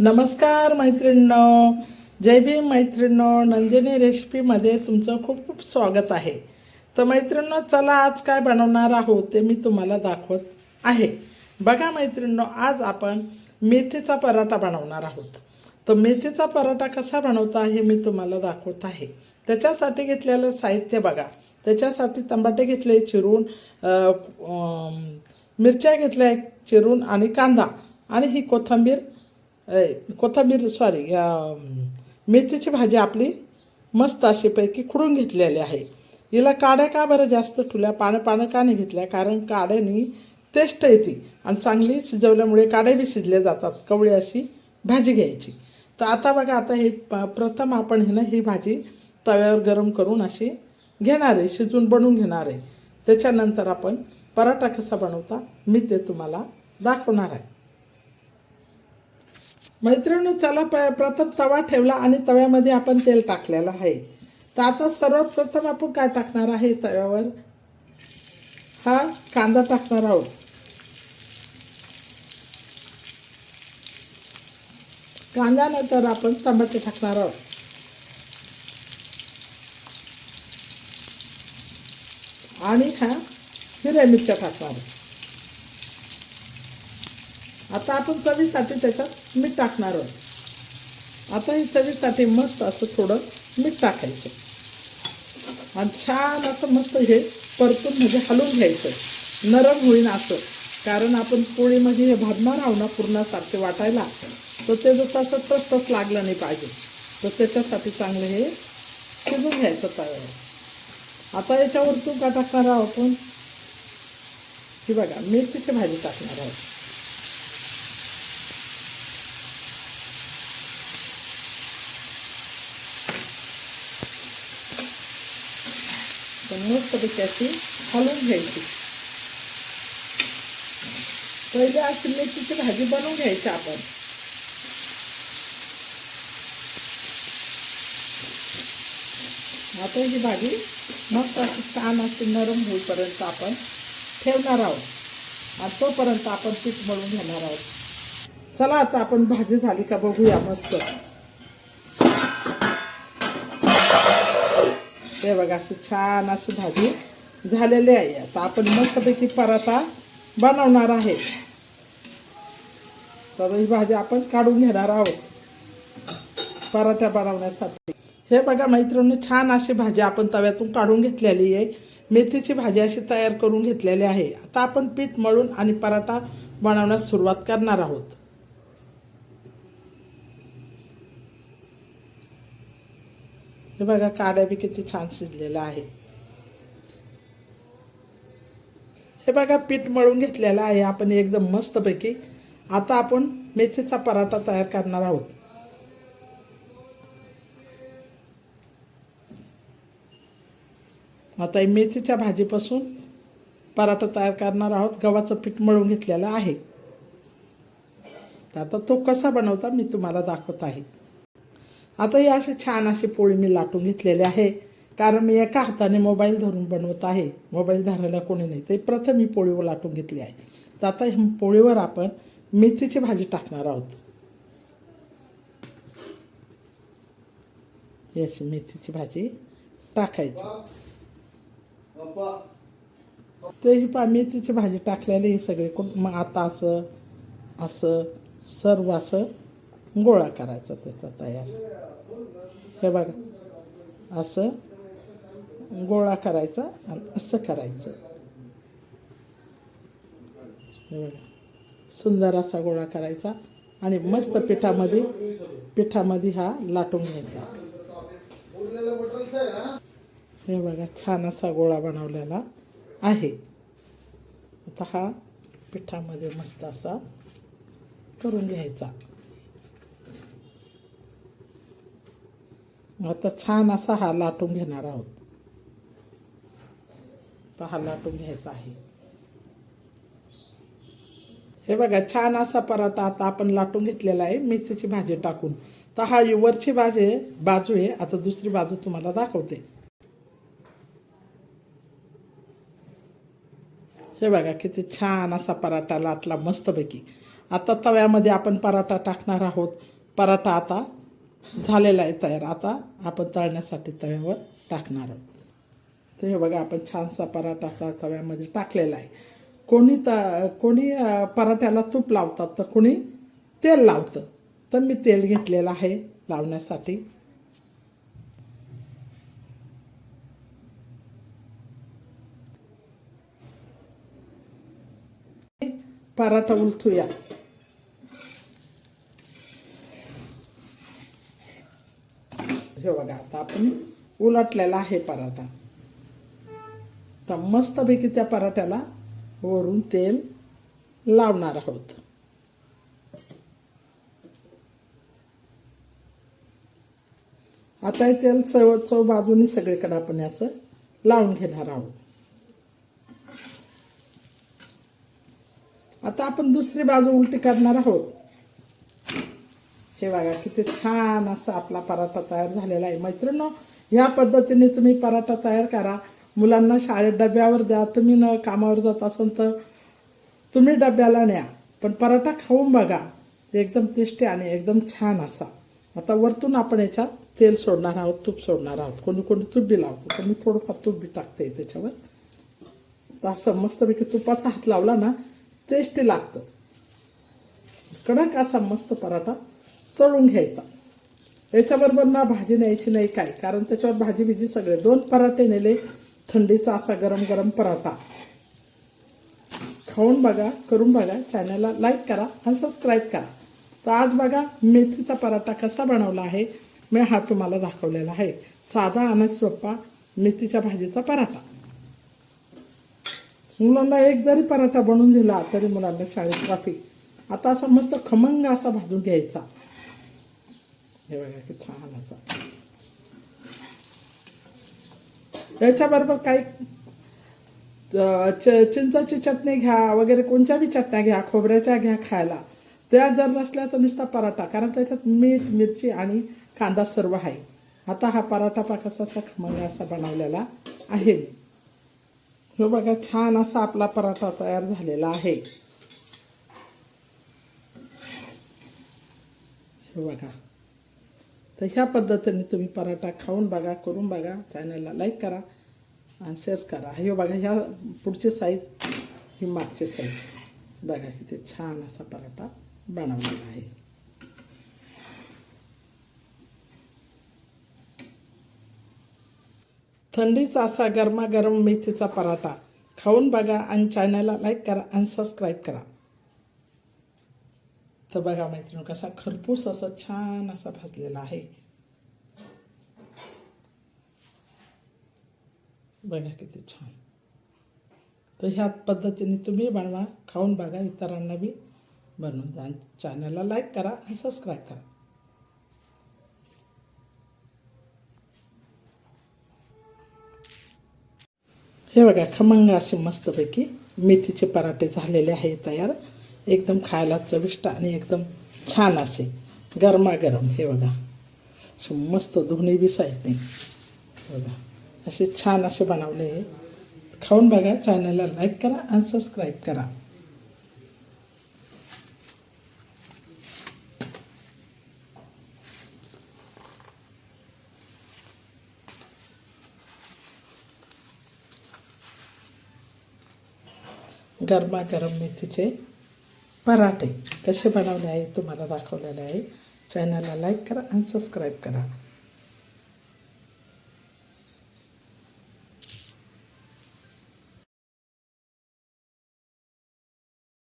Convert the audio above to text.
नमस्कार मैत्रिणींनो. जय भीम मैत्रिणींनो. नंदिनी रेसिपीमध्ये तुमचं खूप खूप स्वागत आहे. तर मैत्रिणींनो चला आज काय बनवणार आहोत ते मी तुम्हाला दाखवत आहे. बघा मैत्रिणींनो आज आपण मेथीचा पराठा बनवणार आहोत. तर मेथीचा पराठा कसा बनवता हे मी तुम्हाला दाखवत आहे. त्याच्यासाठी घेतलेलं साहित्य बघा. त्याच्यासाठी तंबाटे घेतले चिरून मिरच्या घेतल्या चिरून आणि कांदा आणि ही कोथिंबीर कोथिंबीर सॉरी मेथीची भाजी आपली मस्त अशीपैकी खुडून घेतलेली आहे. हिला काड्या का बरं जास्त ठुल्या? पानं पानं का नाही घेतल्या? कारण काड्यानी टेस्ट येते आणि चांगली शिजवल्यामुळे काड्या बी शिजल्या जातात कवळी अशी भाजी घ्यायची. तर आता बघा आता हे प- प्रथम आपण हे ना ही भाजी तव्यावर गरम करून अशी घेणार आहे शिजून बनवून घेणार आहे. त्याच्यानंतर आपण पराठा कसा बनवता मी ते तुम्हाला दाखवणार आहे. मैत्रिणी चला प प्रथम तवा ठेवला आणि तव्यामध्ये आपण तेल टाकलेलं आहे. तर आता सर्वात प्रथम आपण काय टाकणार आहे तव्यावर? हा कांदा टाकणार आहोत. कांद्यानंतर आपण टमाटे टाकणार आहोत. आणि ह्या हिरव्या मिरच्या टाकणार आहोत. आता आपण चवीसाठी त्याच्यात मीठ टाकणार आहोत. आता ही चवीसाठी मस्त असं थोडं मीठ टाकायचं. आणि छान असं मस्त हे परतून म्हणजे हलवून घ्यायचं. नरम होईन असं. कारण आपण पोळीमध्ये हे भाजणार आहो ना पूर्णासारखे वाटायला तर ते जसं असं टस लागलं नाही पाहिजे. तर त्याच्यासाठी चांगलं हे शिजून घ्यायचं तव्यावर. आता याच्यावर तू का टाकणार आहोत आपण? ही बघा मिरचीची भाजी टाकणार आहोत. तर मस्तपैकी अशी हलवून घ्यायची पहिले अशी मेथीची भाजी बनवून घ्यायची आपण आता ही भाजी मस्त अशी छान अशी नरम होईपर्यंत आपण ठेवणार आहोत आणि तोपर्यंत आपण पीठ मळून घेणार आहोत चला आता आपण भाजी झाली का बघूया मस्त हे बघा अशी छान अशी भाजी झालेली आहे. आता आपण मस्तपैकी पराठा बनवणार आहे तर ही भाजी आपण काढून घेणार आहोत पराठा बनवण्यासाठी. हे बघा मैत्रिणी छान अशी भाजी आपण तव्यातून काढून घेतलेली आहे. मेथीची भाजी अशी तयार करून घेतलेली आहे. आता आपण पीठ मळून आणि पराठा बनवण्यास सुरुवात करणार आहोत. हे बघा काड्या बी किती छान शिजलेलं आहे हे बघा पीठ मळून घेतलेलं आहे. आपण एकदम मस्तपैकी आता आपण मेथीचा पराठा तयार करणार आहोत. आता मेथीच्या भाजीपासून पराठा तयार करणार आहोत. गव्हाचं पीठ मळून घेतलेलं आहे. तर आता तो कसा बनवता मी तुम्हाला दाखवत आहे. आता ही अशी छान अशी पोळी मी लाटून घेतलेली आहे. कारण मी एका हाताने मोबाईल धरून बनवत आहे. मोबाईल धरायला कोणी नाही. ते प्रथम ही पोळीवर लाटून घेतली आहे. तर आता ह्या पोळीवर आपण मेथीची भाजी टाकणार आहोत. ही अशी मेथीची भाजी टाकायची. ते ही पा मेथीची भाजी टाकलेली ही सगळे कोण मग आता असं असं सर्व असं गोळा करायचा त्याचा तयार. हे बघा असं गोळा करायचा आणि असं करायचं. हे बघा सुंदर असा गोळा करायचा आणि मस्त पिठामध्ये पिठामध्ये हा लाटून घ्यायचा. हे बघा छान असा गोळा बनवलेला आहे. आता हा पिठामध्ये मस्त असा करून घ्यायचा. आता छान असा हा लाटून घेणार आहोत. तर हा लाटून घ्यायचा आहे. हे बघा छान असा पराठा आता आपण लाटून घेतलेला आहे. मेथीची भाजी टाकून. तर हा वरची भाजी आहे बाजू आहे. आता दुसरी बाजू तुम्हाला दाखवते. हे बघा किती छान असा पराठा लाटला मस्तपैकी. आता तव्यामध्ये आपण पराठा टाकणार आहोत. पराठा आता झालेला आहे तयार. आता आपण तळण्यासाठी तव्यावर टाकणार आहोत. तर हे बघा आपण छानसा पराठा आता तव्यामध्ये टाकलेला आहे. कोणी त कोणी पराठ्याला तूप लावतात तर कोणी तेल लावतं. तर मी तेल घेतलेलं आहे लावण्यासाठी. पराठा उलथूया. हे बघा. आता आपण उलटलेला आहे पराठा. तर मस्तपैकी त्या पराठ्याला वरून तेल लावणार आहोत. आता हे तेल चव चव बाजूनी सगळीकडे आपण असं लावून घेणार आहोत. आता आपण दुसरी बाजू उलटी करणार आहोत. हे बघा किती छान असा आपला पराठा तयार झालेला आहे. मैत्रिणींनो ह्या पद्धतीने तुम्ही पराठा तयार करा. मुलांना शाळेत डब्यावर द्या. तुम्ही न कामावर जात असाल तर तुम्ही डब्याला न्या. पण पराठा खाऊन बघा. एकदम टेस्टी आणि एकदम छान असा. आता वरतून आपण याच्यात तेल सोडणार आहोत तूप सोडणार आहोत. कोणी कोणी तूप बी लावतो. तर मी थोडंफार तूप बी टाकते त्याच्यावर. तर असं मस्तपैकी तुपाचा हात लावला ना टेस्टी लागतं. कडक असा मस्त पराठा तळून घ्यायचा. याच्याबरोबर ना भाजी न्यायची नाही काय. कारण त्याच्यावर भाजी बिजी सगळे. दोन पराठे नेले. थंडीचा असा गरम गरम पराठा. खाऊन बघा करून बघा. चॅनलला लाईक करा आणि सबस्क्राईब करा. तर आज बघा मेथीचा पराठा कसा बनवला आहे. मी हा तुम्हाला दाखवलेला आहे. साधा आणि सोपा मेथीच्या भाजीचा पराठा. मुलांना एक जरी पराठा बनवून दिला तरी मुलांना शाळेत ट्रॉफी आता असा मस्त खमंग असा भाजून घ्यायचा. हे बघा की छान असा याच्याबरोबर काही च चिंचाची चटणी घ्या वगैरे कोणत्या बी चटण्या घ्या खोबऱ्याच्या घ्या खायला. त्या जर नसल्या तर नुसता पराठा कारण त्याच्यात मीठ मिरची आणि कांदा सर्व आहे. आता हा पराठा पाकासा असा खमंग असा बनवलेला आहे. मी हे बघा छान असा आपला पराठा तयार झालेला आहे. हे बघा. तर ह्या पद्धतीने तुम्ही पराठा खाऊन बघा करून बघा चॅनलला लाईक करा आणि शेअर करा. हे बघा ह्या पुढची साईज ही मागची साईज बघा किती छान असा पराठा बनवलेला आहे. थंडीचा असा गरमागरम मेथीचा पराठा खाऊन बघा आणि चॅनलला लाईक करा आणि सबस्क्राईब करा. तर बघा मैत्रिणी कसा खरपूस असा छान असा भाजलेला आहे. बघा किती छान. तर ह्या पद्धतीने तुम्ही बनवा खाऊन बघा इतरांना बी बनवून जा चॅनलला लाईक करा आणि सबस्क्राईब करा. हे बघा खमंग असे मस्तपैकी मेथीचे पराठे झालेले आहे तयार. एकदम खायला चविष्ट आणि एकदम छान असे गरमागरम हे बघा. मस्त दोन्ही बी साईडने बघा असे छान असे बनवले हे. खाऊन बघा चॅनलला लाईक करा आणि सबस्क्राईब करा. गरमागरम मेथीचे पराठे कसे बनवले आहे तुम्हाला दाखवलेले आहे. चॅनलला लाईक करा आणि सबस्क्राईब करा.